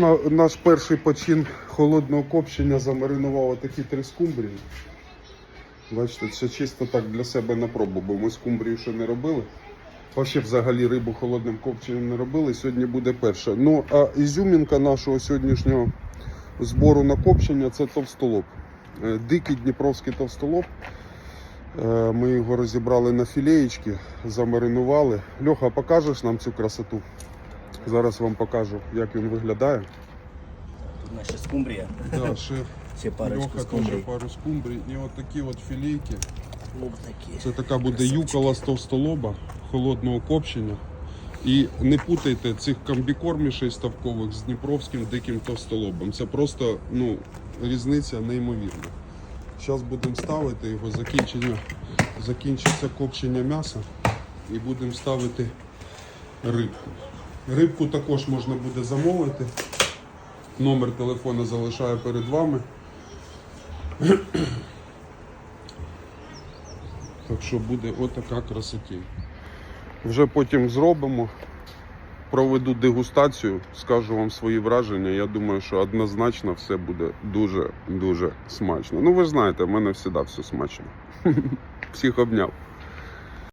На- Наш перший почин холодного копчення замаринував такі три скумбрії. Бачите, це чисто так для себе на пробу, бо ми скумбрію ще не робили. Вообще взагалі рибу холодним копченням не робили. Сьогодні буде перше. Ну, а ізюмінка нашого сьогоднішнього збору на копчення це товстолоб. Е, Дикий дніпровський товстолоб. Е, Ми його розібрали на філеєчки, замаринували. Льоха, покажеш нам цю красоту? Зараз вам покажу, як він виглядає. Тут наша скумбрія. Да, ще Ще парочку теж пару скумбрій. І от такі от філейки. Ось такі. Це така буде юкола з товстолоба, холодного копчення. І не путайте цих комбікормішей ставкових з дніпровським диким товстолобом. Це просто ну, різниця неймовірна. Зараз будемо ставити його, закінчення, закінчиться копчення м'яса і будемо ставити рибку. Рибку також можна буде замовити. Номер телефона залишаю перед вами. Так що буде отака красотінь. Вже потім зробимо, проведу дегустацію, скажу вам свої враження. Я думаю, що однозначно все буде дуже-дуже смачно. Ну ви знаєте, в мене завжди все смачно. Всіх обняв.